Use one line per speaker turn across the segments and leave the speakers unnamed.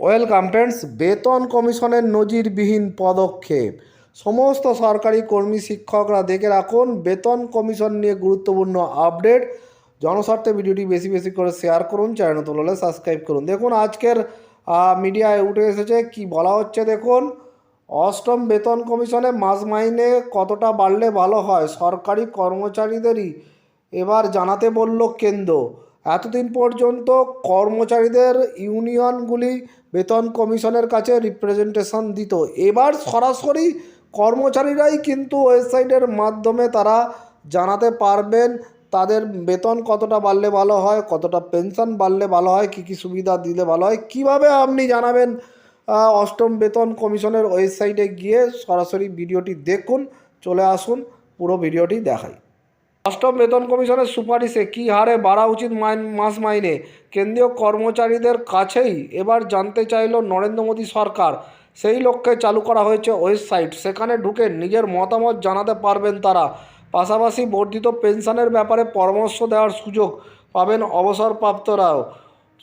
Welcome friends বেতন কমিশনের নজিরবিহীন পদক্ষেপ। সমস্ত সরকারি কর্মী শিক্ষকরা দেখে রাখুন, বেতন কমিশন নিয়ে গুরুত্বপূর্ণ আপডেট। জনস্বার্থে ভিডিওটি বেশি বেশি করে শেয়ার করুন, চ্যানেল নতুন হলে সাবস্ক্রাইব করুন। দেখুন, আজকের মিডিয়ায় উঠে এসেছে, কি বলা হচ্ছে দেখুন? অষ্টম বেতন কমিশনে মাস মাইনে কতটা বাড়লে ভালো হয়? সরকারি কর্মচারীদেরই এবার জানাতে বলল কেন্দ্র। এতদিন পর্যন্ত কর্মচারীদের ইউনিয়নগুলি বেতন কমিশনের কাছে রিপ্রেজেন্টেশন দিত। এবার সরাসরি কর্মচারীরাই কিন্তু ওয়েবসাইটের মাধ্যমে তারা জানাতে পারবেন তাদের বেতন কতটা বাড়লে ভালো হয়, কতটা পেনশন বাড়লে ভালো হয়, কী কী সুবিধা দিলে ভালো হয়, কীভাবে আপনি জানাবেন অষ্টম বেতন কমিশনের ওয়েবসাইটে গিয়ে সরাসরি ভিডিওটি দেখুন, চলে আসুন, পুরো ভিডিওটি দেখাই। অষ্টম বেতন কমিশনের সুপারিশে কী হারে বাড়া উচিত মাইন, মাস মাইনে? কেন্দ্রীয় কর্মচারীদের কাছেই এবার জানতে চাইল নরেন্দ্র মোদী সরকার। সেই লক্ষ্যে চালু করা হয়েছে ওয়েবসাইট। সেখানে ঢুকে নিজের মতামত জানাতে পারবেন তারা। পাশাপাশি বর্ধিত পেনশনের ব্যাপারে পরামর্শ দেওয়ার সুযোগ পাবেন অবসরপ্রাপ্তরাও।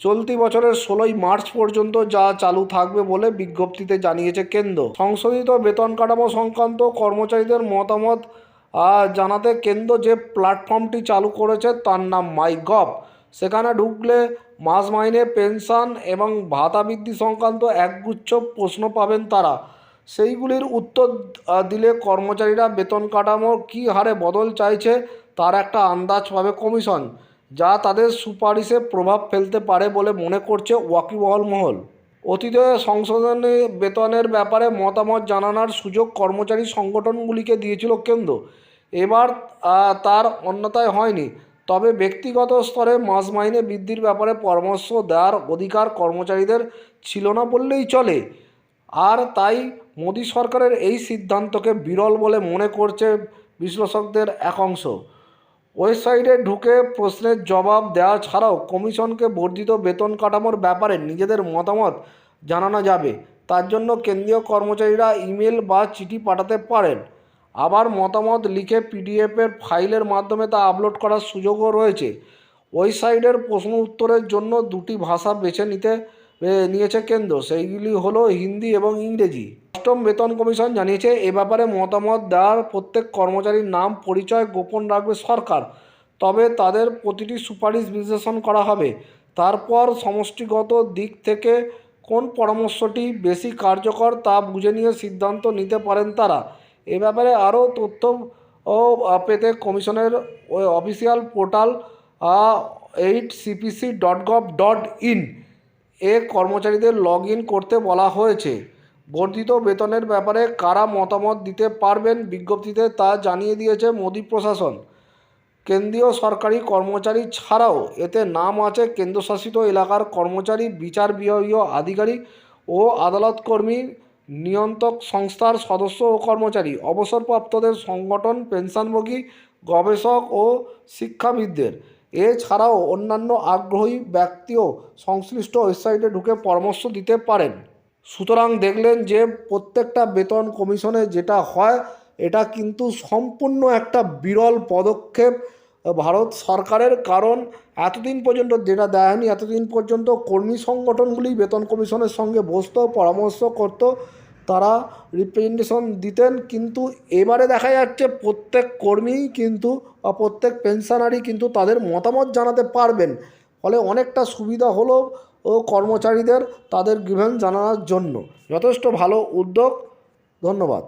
চলতি বছরের ষোলোই মার্চ পর্যন্ত যা চালু থাকবে বলে বিজ্ঞপ্তিতে জানিয়েছে কেন্দ্র। সংশোধিত বেতন কাঠামো সংক্রান্ত কর্মচারীদের মতামত জানাতে কেন্দ্র যে প্ল্যাটফর্মটি চালু করেছে তার নাম মাই গভ সেখানে ঢুকলে মাস মাইনে পেনশন এবং ভাতা বৃদ্ধি সংক্রান্ত একগুচ্ছ প্রশ্ন পাবেন তারা। সেইগুলির উত্তর দিলে কর্মচারীরা বেতন কাঠামো কী হারে বদল চাইছে তার একটা আন্দাজ পাবে কমিশন, যা তাদের সুপারিশে প্রভাব ফেলতে পারে বলে মনে করছে ওয়াকিবহল মহল। অতীতে সংশোধনী বেতনের ব্যাপারে মতামত জানানোর সুযোগ কর্মচারী সংগঠনগুলিকে দিয়েছিল কেন্দ্র। এবার তার অন্যতায় হয়নি। তবে ব্যক্তিগত স্তরে মাস মাইনে বৃদ্ধির ব্যাপারে পরামর্শ দেওয়ার অধিকার কর্মচারীদের ছিল না বললেই চলে। আর তাই মোদী সরকারের এই সিদ্ধান্তকে বিরল বলে মনে করছে বিশ্লেষকদের এক অংশ। ওয়েবসাইটে ঢুকে প্রশ্নের জবাব দেওয়া ছাড়াও কমিশনকে বর্ধিত বেতন কাঠামোর ব্যাপারে নিজেদের মতামত জানানো যাবে। তার জন্য কেন্দ্রীয় কর্মচারীরা ইমেল বা চিঠি পাঠাতে পারেন। আবার মতামত লিখে পিডিএফের ফাইলের মাধ্যমে তা আপলোড করার সুযোগও রয়েছে। ওয়েবসাইটের প্রশ্ন উত্তরের জন্য দুটি ভাষা বেছে নিতে নিয়েছে কেন্দ্র। সেইগুলি হলো হিন্দি এবং ইংরেজি। অষ্টম বেতন কমিশন জানিয়েছে, এ ব্যাপারে মতামত দেওয়ার প্রত্যেক কর্মচারীর নাম, পরিচয় গোপন রাখবে সরকার। তবে তাদের প্রতিটি সুপারিশ বিশ্লেষণ করা হবে। তারপর সমষ্টিগত দিক থেকে কোন পরামর্শটি বেশি কার্যকর তা বুঝে নিয়ে সিদ্ধান্ত নিতে পারেন তারা। এ ব্যাপারে আরও তথ্য ও পেতে কমিশনের official portal eight CPC dot gov dot in এ কর্মচারীদের লগ ইন করতে বলা হয়েছে। বর্ধিত বেতনের ব্যাপারে কারা মতামত দিতে পারবেন বিজ্ঞপ্তিতে তা জানিয়ে দিয়েছে মোদী প্রশাসন। কেন্দ্রীয় সরকারি কর্মচারী ছাড়াও এতে নাম আছে কেন্দ্রশাসিত এলাকার কর্মচারী বিচার বিভাগীয় আধিকারিক ও আদালত কর্মী নিয়ন্ত্রক সংস্থার সদস্য ও কর্মচারী, অবসরপ্রাপ্তদের সংগঠন, পেনশনভোগী, গবেষক ও শিক্ষাবিদদের। এছাড়াও অন্যান্য আগ্রহী ব্যক্তিও সংশ্লিষ্ট ওয়েবসাইটে ঢুকে পরামর্শ দিতে পারেন। সুতরাং দেখলেন যে প্রত্যেকটা বেতন কমিশনে যেটা হয় এটা কিন্তু সম্পূর্ণ একটা বিরল পদক্ষেপ ভারত সরকারের, কারণ এতদিন পর্যন্ত যেটা দেয়নি, এতদিন পর্যন্ত কর্মী সংগঠনগুলি, বেতন কমিশনের সঙ্গে বসত, পরামর্শ করত, তারা রিপ্রেজেন্টেশন দিতেন, কিন্তু এবারে দেখা যাচ্ছে প্রত্যেক কর্মীই কিন্তু বা প্রত্যেক পেনশনারই কিন্তু তাদের মতামত জানাতে পারবেন। ফলে অনেকটা সুবিধা হলো ও কর্মচারীদের তাদের গ্রিভেন্স জানানোর জন্য। যথেষ্ট ভালো উদ্যোগ, ধন্যবাদ।